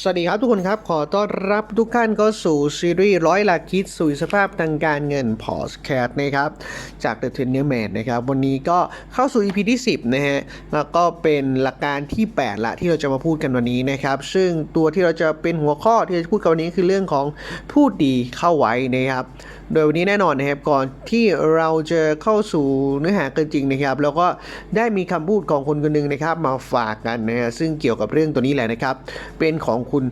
สวัสดีครับทุกคนครับ ขอต้อนรับทุกท่านเข้าสู่ซีรีส์ร้อยหลักคิดสู่สภาพทางการเงินพอสแคดนะครับ จาก The Trainer Man นะครับ วันนี้ก็เข้าสู่ EP ที่ 10 นะฮะ แล้วก็เป็นหลักการที่ 8 ละที่เราจะมาพูดกันวันนี้นะครับ ซึ่งตัวที่เราจะเป็นหัวข้อที่เราจะพูดกันวันนี้คือเรื่องของพูดดีเข้าไว้นะครับ โดยวันนี้แน่นอนนะครับก่อนที่เราจะเข้าสู่เนื้อหากันจริงนะครับ แล้วก็ได้มีคำพูดของคนคนหนึ่งนะครับ มาฝากกันนะฮะซึ่งเกี่ยวกับเรื่องตัวนี้แหละนะครับ เป็นของคุณ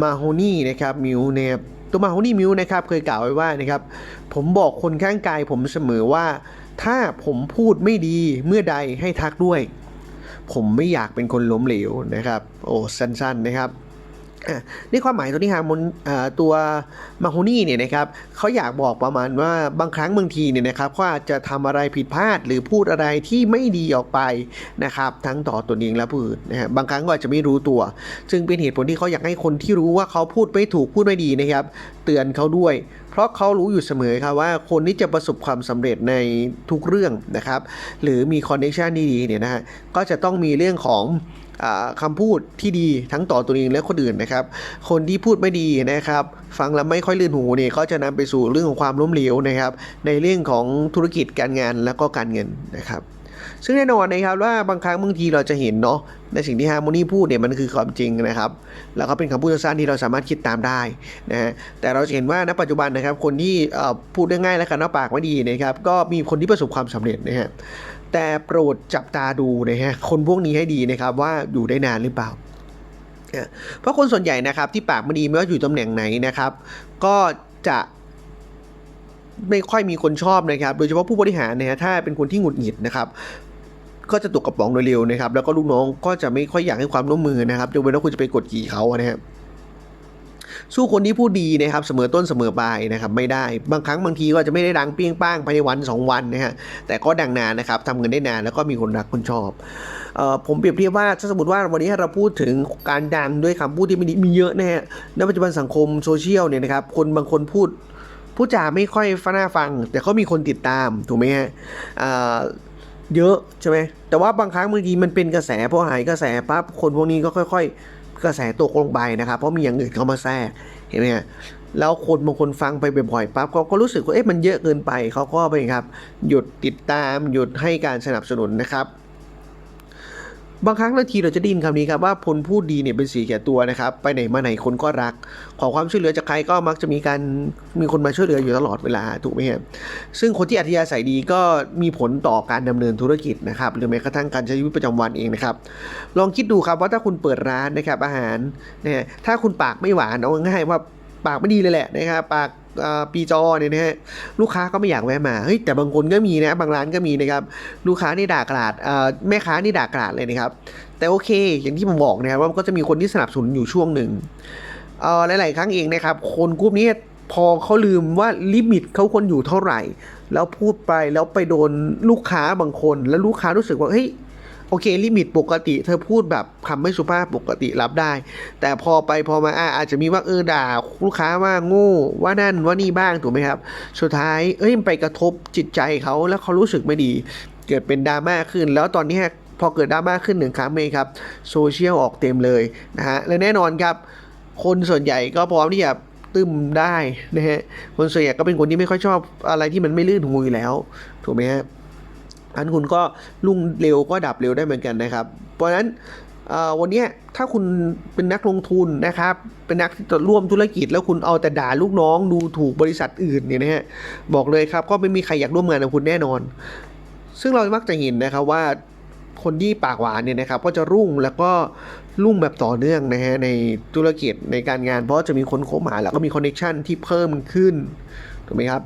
มาโฮนี่นะครับมิวเนี่ยตัวมาโฮนี่มิวนะครับเคยกล่าวไว้ว่านะครับผมบอกคนข้างกายผมเสมอว่า ถ้าผมพูดไม่ดีเมื่อใดให้ทักด้วย ผมไม่อยากเป็นคนล้มเหลวนะครับ โอ้สั้นๆนะครับ อะนี่ความหมายตัวนี้ฮาร์มนตัวมาโฮนี่เนี่ยนะครับเขาอยากบอกประมาณว่าบางครั้งบางทีเนี่ยนะครับเขาจะทำอะไรผิดพลาดหรือพูดอะไรที่ไม่ดีออกไปนะครับทั้งต่อตนเองและผู้อื่นนะฮะบางครั้งก็อาจจะไม่รู้ตัวซึ่งเป็นเหตุผลที่เขาอยากให้คนที่รู้ว่าเขาพูดไม่ถูกพูดไม่ดีนะครับ เตือนเขาด้วย เพราะเขารู้อยู่เสมอครับว่าคนที่จะประสบความสำเร็จในทุกเรื่องนะครับหรือมีคอนเนคชันดีๆเนี่ยนะฮะก็จะต้องมีเรื่องของ อ่าคำพูดที่ดีทั้งต่อตัวเองและคนอื่นนะครับ คนที่พูดไม่ดีนะครับ ฟังแล้วไม่ค่อยลื่นหูเนี่ยก็จะนำไปสู่เรื่องของความล้มเหลวนะครับ ในเรื่องของธุรกิจการงานและก็การเงินนะครับ ซึ่งแน่นอนนะครับว่าบางครั้งบางทีเราจะเห็นเนาะในสิ่งที่ฮาร์โมนีพูดเนี่ยมันคือความจริงนะครับ แล้วก็เป็นคำพูดสั้นๆที่เราสามารถคิดตามได้นะฮะแต่เราจะเห็นว่าณปัจจุบันนะครับ คนที่พูดได้ง่ายและกันว่าปากไม่ดีนะครับ ก็มีคนที่ประสบความสำเร็จนะฮะ แต่โปรดจับตาดูนะฮะคนพวกนี้ให้ดีนะครับว่าอยู่ได้นานหรือเปล่า เพราะคนส่วนใหญ่นะครับที่ปากไม่ดีไม่ว่าอยู่ตำแหน่งไหนนะครับ ก็จะไม่ค่อยมีคนชอบนะครับ โดยเฉพาะผู้บริหารนะฮะถ้าเป็นคนที่หงุดหงิดนะครับ ก็จะตกกระป๋องโดยเร็วนะครับ แล้วก็ลูกน้องก็จะไม่ค่อยอยากให้ความร่วมมือนะครับยกเว้นว่าคุณจะไปกดขี่เขานะครับ สู้คนที่พูดดีนะครับเสมอต้นเสมอปลายนะครับไม่ได้บางครั้งบางทีก็จะไม่ได้ดังเปี้ยงป้างภายในวันสองวันนะฮะแต่ก็ดังนานนะครับทำเงินได้นานแล้วก็มีคนรักคนชอบออผมเปรียบเทียบว่าถ้าสมมติว่าวันนี้เราพูดถึงการดังด้วยคำพูดที่ไม่ดีมีเยอะนะฮะในปัจจุบันสังคมโซเชียลเนี่ยนะครับคนบางคนพูดพูดจาไม่ค่อยฟังน่าฟัง แต่เขามีคนติดตามถูกไหมฮะเยอะใช่ไหมแต่ว่าบางครั้งบางทีมันเป็นกระแสพอหายกระแสปั๊บคนพวกนี้ก็ค่อย ๆ กระแสตกลงไปนะครับ เพราะมีอย่างอื่นเข้ามาแทรกเห็นไหมฮะแล้วคนบางคนฟังไปบ่อยๆปั๊บเขาก็รู้สึกว่าเอ๊ะมันเยอะเกินไปเขาก็ไปครับ หยุดติดตามหยุดให้การสนับสนุนนะครับ บางครั้งบาทีเราจะได้ยินคำนี้ครับว่าคนพูดดีเนี่ยเป็นสีแก่ตัวนะครับ ไปไหนมาไหนคนก็รัก ขอความช่วยเหลือจากใครก็มักจะมีการมีคนมาช่วยเหลืออยู่ตลอดเวลาถูกไหมครับซึ่งคนที่อัธยาศัยดีก็มีผลต่อการดำเนินธุรกิจนะครับหรือแม้กระทั่งการใช้ชีวิตประจำวันเองนะครับลองคิดดูครับว่าถ้าคุณเปิดร้านนะครับอาหารเนะฮะถ้าคุณปากไม่หวานเอาง่ายว่าปากไม่ดีเลยแหละนะครับปาก ปีจอเนี่ยนะฮะลูกค้าก็ไม่อยากแวะมาเฮ้ยแต่บางคนก็มีนะบางร้านก็มีนะครับลูกค้านี่ด่ากราดแม่ค้านี่ด่ากราดเลยนะครับแต่โอเค อย่างที่ผมบอกนะครับว่ามันก็จะมีคนที่สนับสนุนอยู่ช่วงหนึ่งหลาย ๆ ครั้งเองนะครับคนกลุ่มนี้พอเขาลืมว่าลิมิตเขาควรอยู่เท่าไหร่ แล้วพูดไปแล้วไปโดนลูกค้าบางคน แล้วลูกค้ารู้สึกว่าเฮ้ย โอเคลิมิตปกติเธอพูดแบบคำไม่สุภาพปกติรับได้ แต่พอไปพอมาอะอาจจะมีว่าเออด่าลูกค้าว่าโง่ว่านั่นว่านี่บ้างถูกไหมครับ สุดท้ายเอ้ยไปกระทบจิตใจเขาแล้วเขารู้สึกไม่ดี เกิดเป็นดราม่าขึ้น แล้วตอนนี้พอเกิดดราม่าขึ้นหนึ่งครั้งเองครับโซเชียลออกเต็มเลยนะฮะและแน่นอนครับคนส่วนใหญ่ก็พร้อมที่จะตึมได้นะฮะคนส่วนใหญ่ก็เป็นคนที่ไม่ค่อยชอบอะไรที่มันไม่ลื่นหูอยู่แล้ว ถูกไหมฮะ อันคุณก็ลุ่งเร็วก็ดับเร็วได้เหมือนกันนะครับ เพราะฉะนั้นวันนี้ถ้าคุณเป็นนักลงทุนนะครับ เป็นนักที่จะร่วมธุรกิจ แล้วคุณเอาแต่ด่าลูกน้องดูถูกบริษัทอื่นเนี่ยนะฮะบอกเลยครับก็ไม่มีใครอยากร่วมงานกับคุณแน่นอน ซึ่งเรามักจะเห็นนะครับว่าคนที่ปากหวานเนี่ยนะครับก็จะรุ่งแล้วก็รุ่งแบบต่อเนื่องนะฮะในธุรกิจในการงาน เพราะจะมีคนโคหาแล้วก็มีคอนเนคชันที่เพิ่มขึ้นถูกไหมครับ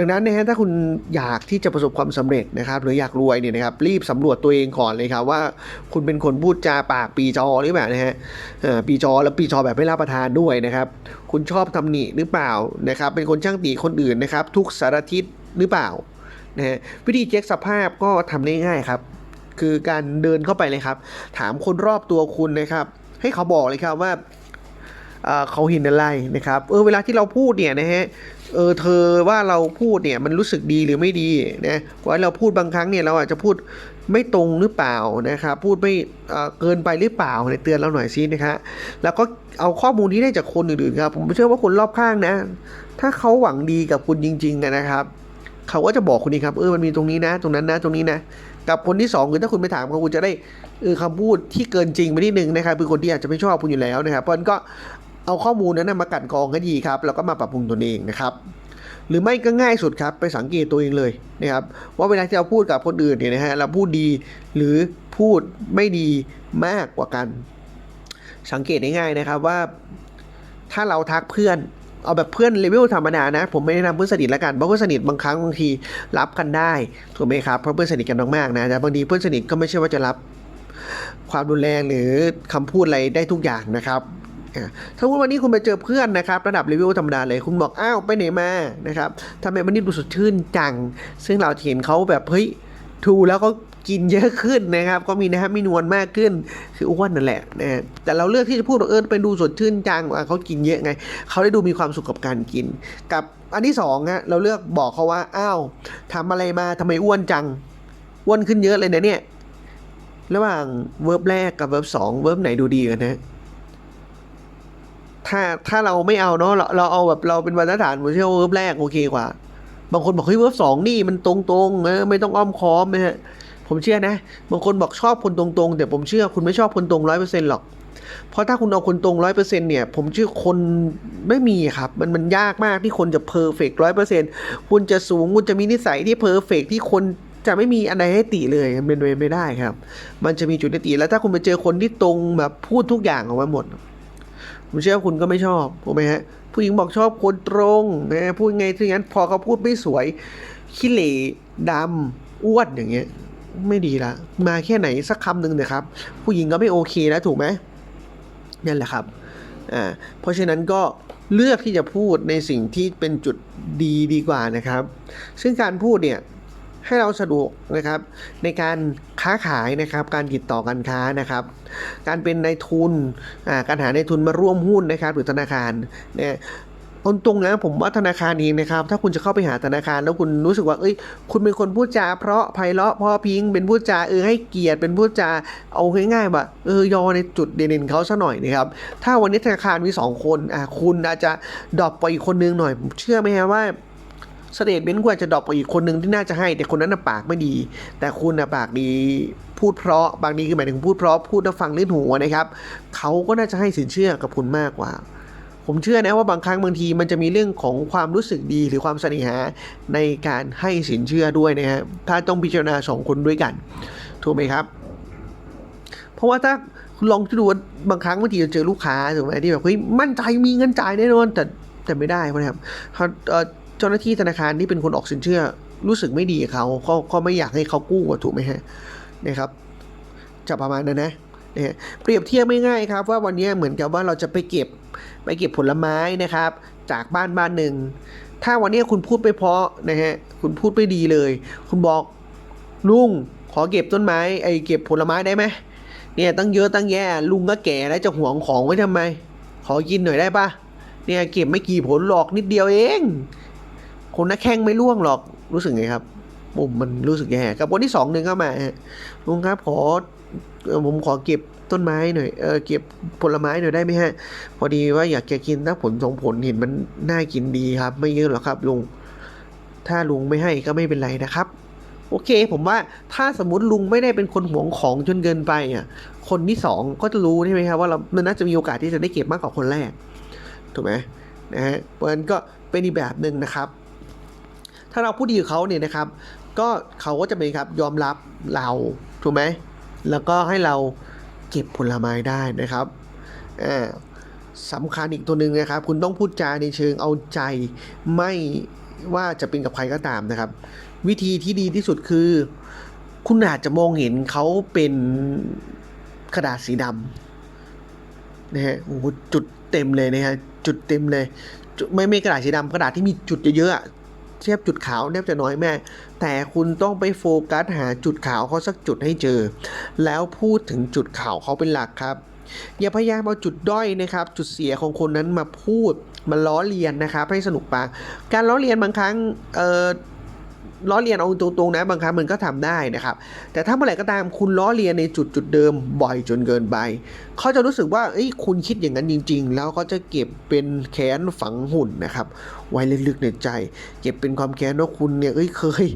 ดังนั้นนะฮะถ้าคุณอยากที่จะประสบความสำเร็จนะครับ หรืออยากรวยเนี่ยนะครับรีบสำรวจตัวเองก่อนเลยครับว่าคุณเป็นคนพูดจาปากปีจอหรือเปล่านะฮะปีจอแล้วปีจอแบบไม่รับประทานด้วยนะครับ คุณชอบตำหนิหรือเปล่านะครับเป็นคนช่างตีคนอื่นนะครับ ทุกสารทิศหรือเปล่านะฮะวิธีเช็คสภาพก็ทำได้ง่ายครับ คือการเดินเข้าไปเลยครับ ถามคนรอบตัวคุณนะครับ ให้เขาบอกเลยครับว่าเอ่อเขาเห็นอะไรนะครับ เออเวลาที่เราพูดเนี่ยนะฮะ เออเธอว่าเราพูดเนี่ยมันรู้สึกดีหรือไม่ดีนะว่าเราพูดบางครั้งเนี่ยเราอาจจะพูดไม่ตรงหรือเปล่านะครับพูดไม่เออเกินไปหรือเปล่าเนี่ยเตือนเราหน่อยซินะคะแล้วก็เอาข้อมูลที่ได้จากคนอื่นๆครับ ผมเชื่อว่าคนรอบข้างนะ ถ้าเขาหวังดีกับคุณจริงๆนะครับเขาก็จะบอกคุณนี่ครับเออมันมีตรงนี้นะ ตรงนั้นนะตรงนี้นะกับคนที่สองคือถ้าคุณไปถามเขาคุณจะได้เออคำพูดที่เกินจริงไปนิดนึงนะครับคือคนที่อาจจะไม่ชอบคุณอยู่แล้วนะครับเพราะนั้นก็ เอาข้อมูลนั้นมากันกรองให้ดีครับ แล้วก็มาปรับปรุงตนเองนะครับหรือไม่ก็ง่ายสุดครับไปสังเกตตัวเองเลยนะครับว่าเวลาที่เราพูดกับคนอื่นเนี่ยนะฮะเราพูดดีหรือพูดไม่ดีมากกว่ากัน สังเกตง่ายนะครับว่า ถ้าเราทักเพื่อนเอาแบบเพื่อนเลเวลธรรมดานะ ผมไม่แนะนำเพื่อนสนิทแล้วกันเพราะเพื่อนสนิทบางครั้งบางทีรับกันได้ถูกไหมครับเพราะเพื่อนสนิทกันมากๆนะแต่บางทีเพื่อนสนิทก็ไม่ใช่ว่าจะรับความรุนแรงหรือคำพูดอะไรได้ทุกอย่างนะครับ ถ้าวันนี้คุณไปเจอเพื่อนนะครับ ระดับเลเวลธรรมดาเลย คุณบอกอ้าวไปไหนมานะครับทำไมวันนี้ดูสดชื่นจัง ซึ่งเราเห็นเขาแบบเฮ้ยทูแล้วก็กินเยอะขึ้นนะครับ ก็มีนะครับมีนวลมากขึ้นคืออ้วนนั่นแหละนะแต่เราเลือกที่จะพูดว่าเออไปดูสดชื่นจังอะเขากินเยอะไง เขาได้ดูมีความสุขกับการกิน กับอันที่สองฮะเราเลือกบอกเขาว่าอ้าวทำอะไรมาทำไมอ้วนจังอ้วนขึ้นเยอะเลยนะเนี่ยระหว่างเวิร์บแรกกับเวิร์บสองเวิร์บไหนดูดีกันนะ ถ้าถ้าเราไม่เอาเนาะเราเราเอาแบบเราเป็นบรรทัดฐานผมเชื่อว่าเวิร์บแรกโอเคกว่า บางคนบอกเฮ้ยเวิร์บสองนี่มันตรงๆเออไม่ต้องอ้อมค้อมนะฮะผมเชื่อนะ บางคนบอกชอบคนตรงๆ แต่ผมเชื่อคุณไม่ชอบคนตรงร้อยเปอร์เซ็นต์หรอก เพราะถ้าคุณเอาคนตรงร้อยเปอร์เซ็นต์เนี่ย ผมเชื่อคนไม่มีครับ มันมันยากมากที่คนจะเพอร์เฟกร้อยเปอร์เซ็นต์คุณจะสูง คุณจะมีนิสัยที่เพอร์เฟกที่คนจะไม่มีอะไรให้ติเลยเป็นไปไม่ได้ครับ มันจะมีจุดติ แล้วถ้าคุณไปเจอคนที่ตรงแบบพูดทุกอย่างออกมาหมด ผมเชื่อว่าคุณก็ไม่ชอบถูกไหมฮะผู้หญิงบอกชอบคนตรงนะพูดไงถึงงั้นพอเขาพูดไม่สวยขี้เหร่ดำอ้วนอย่างเงี้ย ไม่ดีละมาแค่ไหนสักคำหนึ่งเนะครับ ผู้หญิงก็ไม่โอเคแล้วถูกไหมนั่นแหละครับอ่าเพราะฉะนั้นก็เลือกที่จะพูดในสิ่งที่เป็นจุดดีดีกว่านะครับ ซึ่งการพูดเนี่ย ให้เราสะดวกนะครับในการค้าขายนะครับ การติดต่อการค้านะครับ การเป็นนายทุนการหานายทุนมาร่วมหุ้นนะครับหรือธนาคารเนี่ยเอาตรงนะผมว่าธนาคารเองนะครับ ถ้าคุณจะเข้าไปหาธนาคารแล้วคุณรู้สึกว่า เอ้ย คุณเป็นคนพูดจา เพราะไพเราะเพอพิง เป็นพูดจาเออให้เกียรติเป็นพูดจาเอาง่ายๆว่าเออยอในจุดเด่นๆเขาซะหน่อยนะครับ ถ้าวันนี้ธนาคารมีสองคนอ่าคุณอาจจะดรอปไปอีกคนนึงหน่อย เชื่อไหมฮะว่า สเตทเมนต์ควรจะดรอปไปอีกคนหนึ่งที่น่าจะให้ แต่คนนั้นน่ะปากไม่ดี แต่คุณน่ะปากดีพูดเพราะบางทีคือหมายถึงพูดเพราะพูดแล้วฟังลื่นหูนะครับเขาก็น่าจะให้สินเชื่อกับคุณมากกว่า ผมเชื่อนะว่าบางครั้งบางทีมันจะมีเรื่องของความรู้สึกดีหรือความเสน่หาในการให้สินเชื่อด้วยนะฮะถ้าต้องพิจารณาสองคนด้วยกันถูกไหมครับ เพราะว่าถ้าคุณลองคิดดูว่าบางครั้งบางทีเราเจอลูกค้าถูกไหมที่แบบเฮ้ยมั่นใจมีเงินจ่ายแน่นอนแต่แต่ไม่ได้เพราะนะครับ เจ้าหน้าที่ธนาคารที่เป็นคนออกสินเชื่อ รู้สึกไม่ดีเขาเขาเขาไม่อยากให้เขากู้อะถูกไหมฮะนะครับจะประมาณนั้นนะนะเปรียบเทียบไม่ง่ายครับ ว่าวันนี้เหมือนกับว่าเราจะไปเก็บไปเก็บผลไม้นะครับ จากบ้านบ้านหนึ่ง ถ้าวันนี้คุณพูดไปเพาะนะฮะคุณพูดไม่ดีเลย คุณบอกลุงขอเก็บต้นไม้ไอ้เก็บผลไม้ได้ไหมเนี่ยตั้งเยอะตั้งแย่ลุงก็แก่แล้วจะหวงของไว้ทำไม ขอกินหน่อยได้ปะเนี่ยเก็บไม่กี่ผลหรอกนิดเดียวเอง คนนักแข้งไม่ร่วงหรอกรู้สึกไงครับผมมันรู้สึกแย่กับวันที่สองหนึ่งเข้ามาลุงครับขอเอ่อผมขอเก็บต้นไม้หน่อยเออเก็บผลไม้หน่อยได้ไหมฮะ พอดีว่าอยากจะกินถ้าผลสองผลเห็นมันน่ากินดีครับ ไม่เยอะหรอกครับลุงถ้าลุงไม่ให้ก็ไม่เป็นไรนะครับ โอเค ผมว่าถ้าสมมติลุงไม่ได้เป็นคนหวงของจนเกินไปอะคนที่สองก็จะรู้ใช่ไหมครับว่าเรามันน่าจะมีโอกาสที่จะได้เก็บมากกว่าคนแรกถูกไหมนะฮะเพราะฉะนั้นก็เป็นอีกแบบหนึ่งนะครับ ถ้าเราพูดดีกับเขาเนี่ยนะครับ ก็เขาก็จะเป็นครับยอมรับเราถูกไหมแล้วก็ให้เราเก็บผลไม้ได้นะครับอ่าสำคัญอีกตัวหนึ่งนะครับ คุณต้องพูดจาในเชิงเอาใจไม่ว่าจะเป็นกับใครก็ตามนะครับ วิธีที่ดีที่สุดคือ คุณอาจจะมองเห็นเขาเป็นกระดาษสีดำนะฮะโอ้โหจุดเต็มเลยนะฮะจุดเต็มเลย ไม่ไม่กระดาษสีดำกระดาษที่มีจุดเยอะๆอะ เทียบจุดขาวแทบจะน้อยแม่แต่คุณต้องไปโฟกัสหาจุดขาวเขาสักจุดให้เจอ แล้วพูดถึงจุดขาวเขาเป็นหลักครับ อย่าพยายามเอาจุดด้อยนะครับ จุดเสียของคนนั้นมาพูดมาล้อเลียนนะครับ ให้สนุกปากการล้อเลียนบางครั้งเอ่อ ล้อเลียนเอาตรงๆนะบางครั้งมันก็ทำได้นะครับ แต่ถ้าเมื่อไหร่ก็ตามคุณล้อเลียนในจุดจุดเดิมบ่อยจนเกินไปเขาจะรู้สึกว่าเอ้ยคุณคิดอย่างนั้นจริง ๆ แล้วก็จะเก็บเป็นแค้นฝังหุ่นนะครับ ไว้ลึกๆในใจ เก็บเป็นความแค้นว่าคุณเนี่ยเอ้ยเคย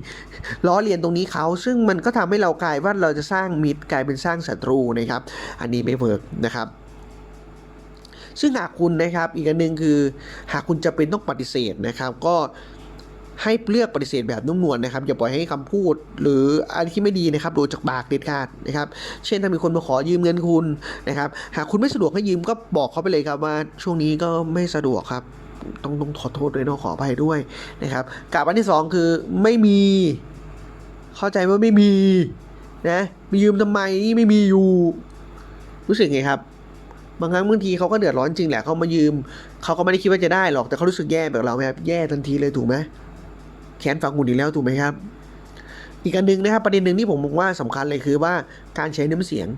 ล้อเลียนตรงนี้เขาซึ่งมันก็ทำให้เรากลายว่าเราจะสร้างมิตรกลายเป็นสร้างศัตรูนะครับ อันนี้ไม่เวิร์กนะครับซึ่งหากคุณนะครับอีกอันหนึ่งคือหากคุณจะเป็นต้องปฏิเสธนะครับ ก็ ให้เลือกปฏิเสธแบบนุ่มนวลนะครับอย่าปล่อยให้คำพูด หรืออะไรที่ไม่ดีนะครับโดนจากปากเด็ดขาดนะครับ เช่นถ้ามีคนมาขอยืมเงินคุณนะครับ หากคุณไม่สะดวกให้ยืมก็บอกเขาไปเลยครับว่าช่วงนี้ก็ไม่สะดวกครับ ต้องต้องขอโทษด้วยเนาะขออภัยด้วยนะครับกับอันที่สองคือไม่มี เข้าใจว่าไม่มีนะมียืมทำไมนี่ไม่มีอยู่ รู้สึกไงครับบางครั้งบางทีเขาก็เดือดร้อนจริงแหละเขามายืมเขาก็ไม่ได้คิดว่าจะได้หรอกแต่เขารู้สึกแย่แบบเราไหมครับแย่ทันทีเลยถูกไหม แขนฝังหุ่นอีกแล้วถูกไหมครับ อีกอันหนึ่งนะครับประเด็นหนึ่งที่ผมมองว่าสำคัญเลยคือว่าการใช้น้ำเสียง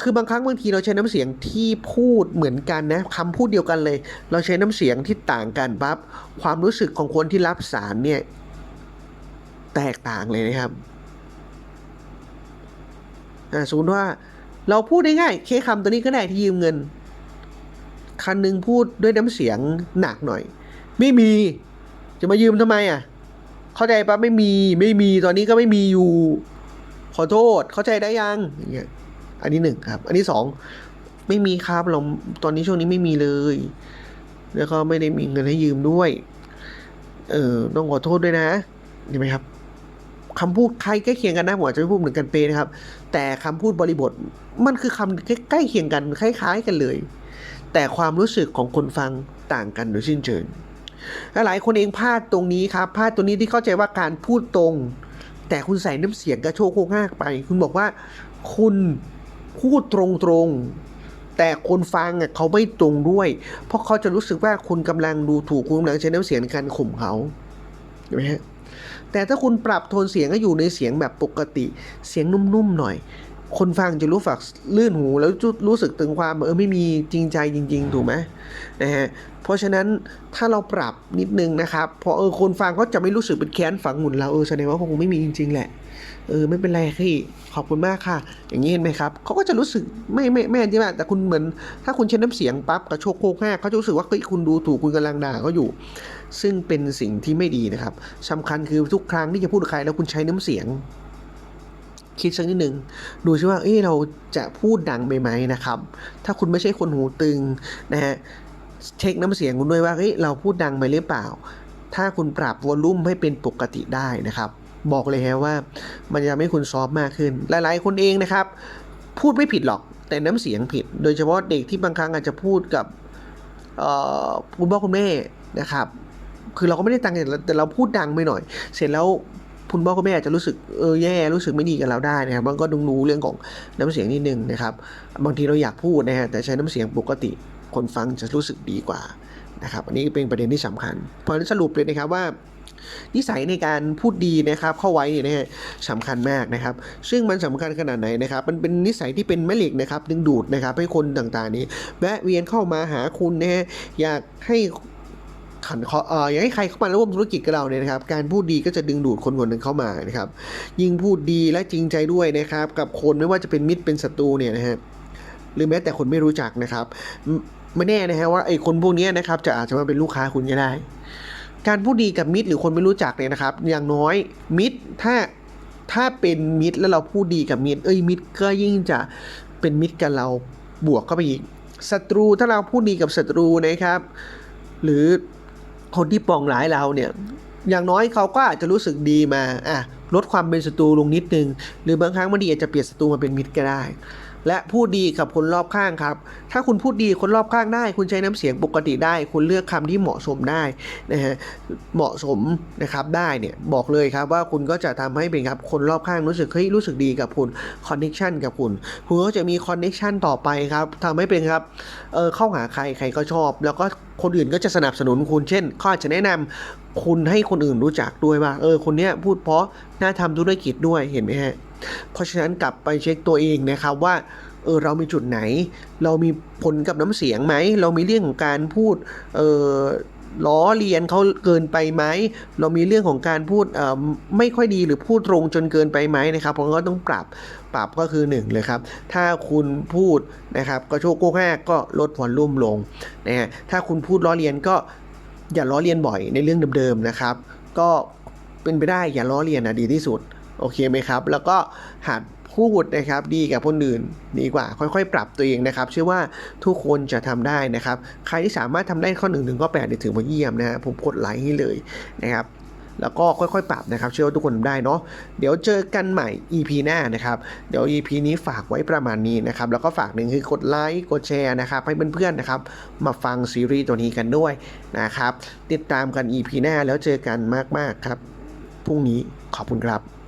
คือบางครั้งบางทีเราใช้น้ำเสียงที่พูดเหมือนกันนะคำพูดเดียวกันเลย เราใช้น้ำเสียงที่ต่างกันปั๊บความรู้สึกของคนที่รับสารเนี่ยแตกต่างเลยนะครับสมมติว่าเราพูดได้ง่ายแค่คำตัวนี้ก็ได้ที่ยืมเงินคันหนึ่งพูดด้วยน้ำเสียงหนักหน่อย ไม่มีจะมายืมทำไมอะ เข้าใจปะไม่มีไม่มีตอนนี้ก็ไม่มีอยู่ ขอโทษ เข้าใจได้ยังอย่างเงี้ยอันนี้หนึ่งครับ อันที่สองไม่มีครับเราตอนนี้ช่วงนี้ไม่มีเลย แล้วก็ไม่ได้มีเงินให้ยืมด้วย เออต้องขอโทษด้วยนะเห็นไหมครับคำพูดใครใกล้เคียงกันนะผมอาจจะไม่พูดเหมือนกันเป๊ะนะครับ แต่คำพูดบริบทมันคือคำใกล้เคียงกันคล้าย ๆ กันเลย แต่ความรู้สึกของคนฟังต่างกันโดยสิ้นเชิง และหลายคนเองพลาดตรงนี้ครับพลาดตรงนี้ที่เข้าใจว่าการพูดตรง แต่คุณใส่น้ำเสียงกระโชกโคกหักไป คุณบอกว่าคุณพูดตรงๆ แต่คนฟังอะเขาไม่ตรงด้วย เพราะเขาจะรู้สึกว่าคุณกำลังดูถูกคุณกำลังใช้น้ำเสียงในการข่มเขาเห็นไหมฮะแต่ถ้าคุณปรับโทนเสียงให้อยู่ในเสียงแบบปกติ เสียงนุ่มๆหน่อย คนฟังจะรู้ฝักลื่นหูแล้วรู้สึกถึงความเออไม่มีจริงใจจริง ๆ ถูกไหมนะฮะเพราะฉะนั้นถ้าเราปรับนิดนึงนะครับ พอเออคนฟังเขาจะไม่รู้สึกเป็นแค้นฝังหุ่นเราเออแสดงว่าคงไม่มีจริง ๆ แหละเออไม่เป็นไรพี่ขอบคุณมากค่ะ อย่างนี้เห็นไหมครับเขาก็จะรู้สึกไม่ไม่ไม่ใช่ไหมแต่คุณเหมือน ถ้าคุณใช้น้ำเสียงปั๊บกระโชกโคกแห้เขาจะรู้สึกว่าเฮ้ยคุณดูถูกคุณกำลังด่าเขาอยู่ ซึ่งเป็นสิ่งที่ไม่ดีนะครับสำคัญคือทุกครั้งที่จะพูดกับใครแล้วคุณใช้น้ำเสียง คิดสักนิดหนึ่งดูซิว่าเอ้เราจะพูดดังไปไหมนะครับ ถ้าคุณไม่ใช่คนหูตึงนะฮะเช็คน้ำเสียงคุณด้วยว่าเฮ้เราพูดดังไปหรือเปล่า ถ้าคุณปรับวอลลุ่มให้เป็นปกติได้นะครับ บอกเลยฮะว่า มันจะทำให้คุณซอฟมากขึ้น หลาย ๆ คนเองนะครับ พูดไม่ผิดหรอกแต่น้ำเสียงผิด โดยเฉพาะเด็กที่บางครั้งอาจจะพูดกับคุณพ่อคุณแม่นะครับ คือเราก็ไม่ได้ตังค์แต่เราพูดดังไปหน่อย เสร็จแล้ว คุณพ่อคุณแม่อาจจะรู้สึกเออแย่รู้สึกไม่ดีกับเราได้นะครับมันก็ต้องรู้เรื่องของน้ำเสียงนิดนึงนะครับบางทีเราอยากพูดนะฮะแต่ใช้น้ำเสียงปกติคนฟังจะรู้สึกดีกว่านะครับอันนี้เป็นประเด็นที่สำคัญ เพราะฉะนั้นสรุปเลยนะครับว่านิสัยในการพูดดีนะครับเข้าไว้เนี่ยนะฮะสำคัญมากนะครับ ซึ่งมันสำคัญขนาดไหนนะครับมันเป็นนิสัยที่เป็นแม่เหล็กนะครับดึงดูดนะครับให้คนต่างๆนี้แวะเวียนเข้ามาหาคุณนะฮะอยากให้ ขันขอเอออยากให้ใครเข้ามาร่วมธุรกิจกับเราเนี่ยนะครับ การพูดดีก็จะดึงดูดคนคนหนึ่งเข้ามานะครับ ยิ่งพูดดีและจริงใจด้วยนะครับ กับคนไม่ว่าจะเป็นมิตรเป็นศัตรูเนี่ยนะฮะหรือแม้แต่คนไม่รู้จักนะครับไม่แน่นะฮะว่าไอ้คนพวกนี้นะครับจะอาจจะมาเป็นลูกค้าคุณก็ได้ การพูดดีกับมิตรหรือคนไม่รู้จักเนี่ยนะครับ อย่างน้อยมิตรถ้าถ้าเป็นมิตรแล้วเราพูดดีกับมิตร เอ้ยมิตรก็ยิ่งจะเป็นมิตรกับเราบวกเข้าไปอีกศัตรูถ้าเราพูดดีกับศัตรูนะครับ หรือ คนที่ปองร้ายเราเนี่ยอย่างน้อยเขาก็อาจจะรู้สึกดีมาอะลดความเป็นศัตรูลงนิดนึง หรือบางครั้งมันดีอาจจะเปลี่ยนศัตรูมาเป็นมิตรก็ได้ และพูดดีกับคนรอบข้างครับ ถ้าคุณพูดดีคนรอบข้างได้ คุณใช้น้ำเสียงปกติได้ คุณเลือกคำที่เหมาะสมได้นะฮะเหมาะสมนะครับได้เนี่ยบอกเลยครับว่าคุณก็จะทำให้เป็นครับคนรอบข้างรู้สึกเฮ้ยรู้สึกดีกับคุณคอนเน c ชันกับคุณคุณก็จะมีคอนเน c ชันต่อไปครับทำให้เป็นครับเออเข้าหาใครใครก็ชอบ แล้วก็ คนอื่นก็จะสนับสนุนคุณเช่นเขาอาจจะแนะนำคุณให้คนอื่นรู้จักด้วยว่า เออ คนเนี้ยพูดเพราะน่าทำธุรกิจด้วยเห็นไหมฮะ เพราะฉะนั้นกลับไปเช็คตัวเองนะครับว่าเออเรามีจุดไหน เรามีผลกับน้ำเสียงไหม เรามีเรื่องของการพูดเออ ล้อเลียนเขาเกินไปไหม เรามีเรื่องของการพูดเอ่อไม่ค่อยดีหรือพูดตรงจนเกินไปไหมนะครับผมก็ต้องปรับปรับก็คือหนึ่งเลยครับ ถ้าคุณพูดนะครับก็โชกโก้แรกก็ลดวอลลุ่มลงนะฮะถ้าคุณพูดล้อเลียนก็อย่าล้อเลียนบ่อยในเรื่องเดิมๆนะครับ ก็เป็นไปได้อย่าล้อเลียนนะดีที่สุด โอเคไหมครับ แล้วก็หัด พูดนะครับดีกับคนอื่นดีกว่า ค่อยๆ ปรับตัวเองนะครับ เชื่อว่าทุกคนจะทำได้นะครับ ใครที่สามารถทำได้ข้อ1ถึงข้อ8เนี่ยถือว่าเยี่ยมนะฮะผมกดไลค์ให้เลยนะครับแล้วก็ค่อยๆ ปรับนะครับ เชื่อว่าทุกคนทำได้เนาะเดี๋ยวเจอกันใหม่ EP หน้านะครับ เดี๋ยว EP นี้ฝากไว้ประมาณนี้นะครับ แล้วก็ฝากหนึ่งคือกดไลค์กดแชร์นะครับ ให้เพื่อนๆนะครับ มาฟังซีรีส์ตัวนี้กันด้วยนะครับ ติดตามกัน EP หน้าแล้วเจอกันมากๆครับพรุ่งนี้ขอบคุณครับ